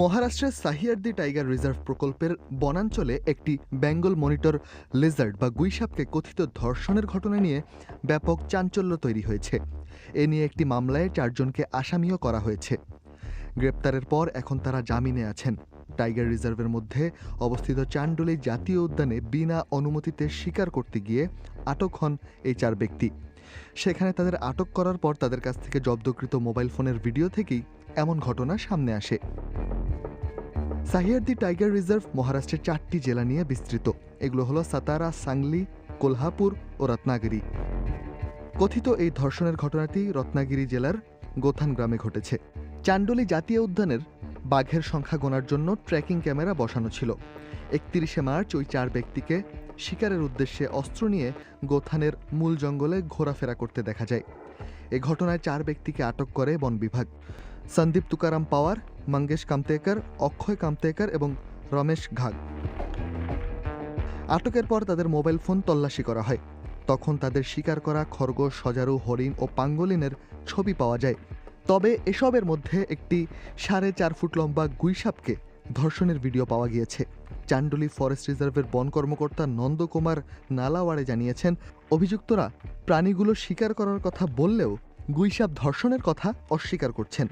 মহারাষ্ট্রের সাহিয়ারদি tiger reserve প্রকল্পের বনাঞ্চলে একটি বেঙ্গল মনিটর লেজার্ড বা গুইসাপকে কথিত ধর্ষণের ঘটনা নিয়ে ব্যাপক চাঞ্চল্য তৈরি হয়েছে। এ নিয়ে একটি মামলায় চারজনকে আসামিও করা হয়েছে। গ্রেপ্তারের পর এখন তারা জামিনে আছেন। টাইগার রিজার্ভের মধ্যে অবস্থিত চান্ডোলি জাতীয় উদ্যানে বিনা অনুমতিতে শিকার করতে গিয়ে আটক হন এই চার ব্যক্তি। সেখানে তাদের আটক করার পর তাদের কাছ থেকে জব্দকৃত মোবাইল ফোনের ভিডিও থেকেই এমন ঘটনা সামনে আসে। সাহিয়ারদি টাইগার রিজার্ভ মহারাষ্ট্রের চারটি জেলা নিয়ে বিস্তৃত। এগুলো হলো সাতারা, সাংলি, কোলহাপুর ও রত্নাগিরি। কথিত এই ধর্ষণের ঘটনাটি রত্নাগিরি জেলার গোথান গ্রামে ঘটেছে। চান্ডোলি জাতীয় উদ্যানের বাঘের সংখ্যা গোনার জন্য ট্র্যাকিং ক্যামেরা বসানো ছিল। একত্রিশে মার্চ ওই চার ব্যক্তিকে শিকারের উদ্দেশ্যে অস্ত্র নিয়ে গোথানের মূল জঙ্গলে ঘোরাফেরা করতে দেখা যায়। এ ঘটনায় চার ব্যক্তিকে আটক করে বন বিভাগ। সন্দীপ তুকারাম পাওয়ার মঙ্গেশ কামতেকর অক্ষয় কামতেকর এবং রমেশ ঘাগ আটকের পর তাদের মোবাইল ফোন তল্লাশি করা হয় তখন তাদের শিকার করা খরগোশ সজারু হরিণ ও পাঙ্গলিনের ছবি পাওয়া যায়। তবে এসবের মধ্যে একটি সাড়ে চার ফুট লম্বা গুইসাপকে ধর্ষণের ভিডিও পাওয়া গিয়েছে। চান্ডুলি ফরেস্ট রিজার্ভের বন কর্মকর্তা নন্দকুমার নালাওয়াড়ে জানিয়েছেন, অভিযুক্তরা প্রাণীগুলো শিকার করার কথা বললেও গুইসাপ ধর্ষণের কথা অস্বীকার করছেন।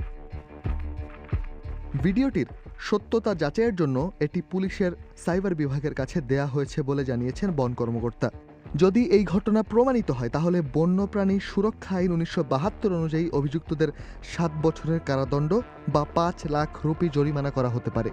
ভিডিওটির সত্যতা যাচাইয়ের জন্য এটি পুলিশের সাইবার বিভাগের কাছে দেয়া হয়েছে বলে জানিয়েছেন বন কর্মকর্তা। যদি এই ঘটনা প্রমাণিত হয়, তাহলে বন্যপ্রাণী সুরক্ষা আইন উনিশশো বাহাত্তর অনুযায়ী অভিযুক্তদের সাত বছরের কারাদণ্ড বা পাঁচ লাখ রুপি জরিমানা করা হতে পারে।